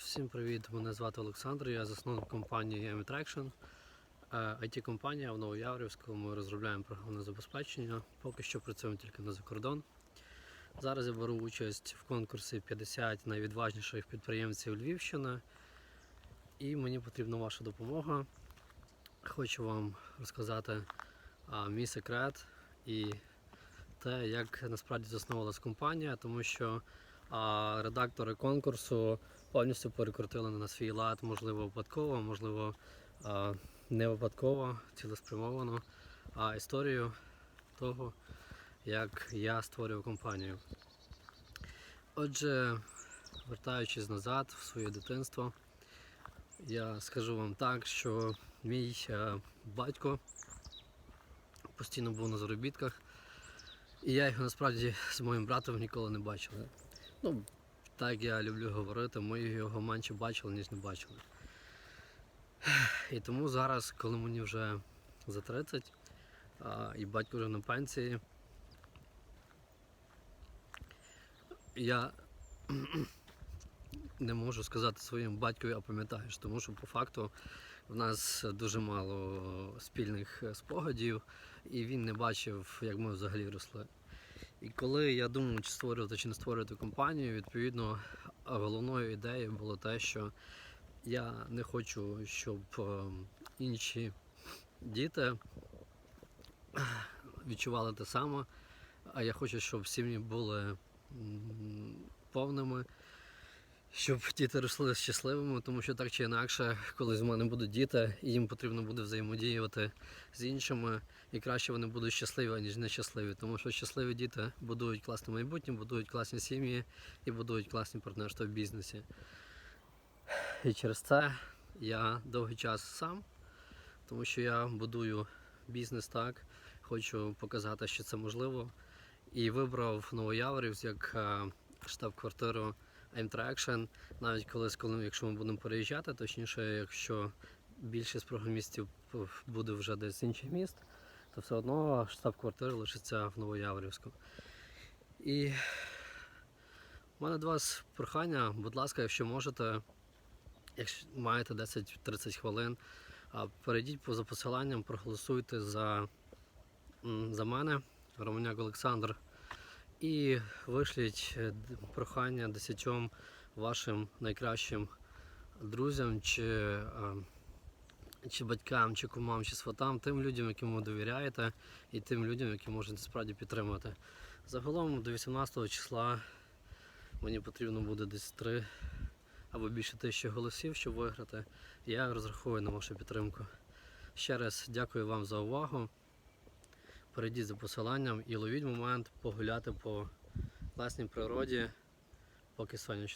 Всім привіт! Мене звати Олександр, я засновник компанії M-Traction. it компанія в Новояврівську. Ми розробляємо програмне забезпечення. Поки що працюємо тільки на закордон. Зараз я беру участь в конкурсі 50 найвідважніших підприємців Львівщини. І мені потрібна ваша допомога. Хочу вам розказати а, мій секрет і те, як насправді заснувалась компанія, тому що а, редактори конкурсу повністю перекрутили на свій лад, можливо, випадково, можливо, не випадково, цілеспрямовано, а історію того, як я створював компанію. Отже, вертаючись назад в своє дитинство, я скажу вам так, що мій батько постійно був на заробітках, і я його насправді з моїм братом ніколи не бачили. Ну, так я люблю говорити, ми його менше бачили, ніж не бачили. І тому зараз, коли мені вже за 30, а, і батько вже на пенсії, я не можу сказати своєму батькові, а пам'ятаєш, тому що по факту в нас дуже мало спільних спогадів, і він не бачив, як ми взагалі росли. І коли я думав, чи створювати чи не створювати компанію, відповідно, головною ідеєю було те, що я не хочу, щоб е, інші діти відчували те саме, а я хочу, щоб сім'ї були повними, щоб діти росли щасливими, тому що так чи інакше, коли з мене будуть діти, і їм потрібно буде взаємодіювати з іншими, і краще вони будуть щасливі, ніж нещасливі. Тому що щасливі діти будують класне майбутнє, будують класні сім'ї і будують класні партнерства в бізнесі. І через це я довгий час сам, тому що я будую бізнес так, хочу показати, що це можливо. І вибрав Новояворівськ як е, штаб-квартиру M-Traction. Навіть колись, коли, якщо ми будемо переїжджати, точніше, якщо більшість програмістів буде вже десь з інших міст, то все одно штаб-квартира лишиться в Новояворівську. І в мене до вас прохання, будь ласка, якщо можете, якщо маєте 10-30 хвилин, перейдіть поза посиланням, проголосуйте за, за мене, Романяк Олександр, і вишліть е, прохання десятьом вашим найкращим друзям чи, е, чи батькам, чи кумам, чи сватам, тим людям, яким ви довіряєте, і тим людям, які можете справді підтримати. Загалом до 18 числа мені потрібно буде десь 3 або більше тисячі голосів, щоб виграти. Я розраховую на вашу підтримку. Ще раз дякую вам за увагу. Перейдіть за посиланням і ловіть момент погуляти по власній природі, поки сонячно.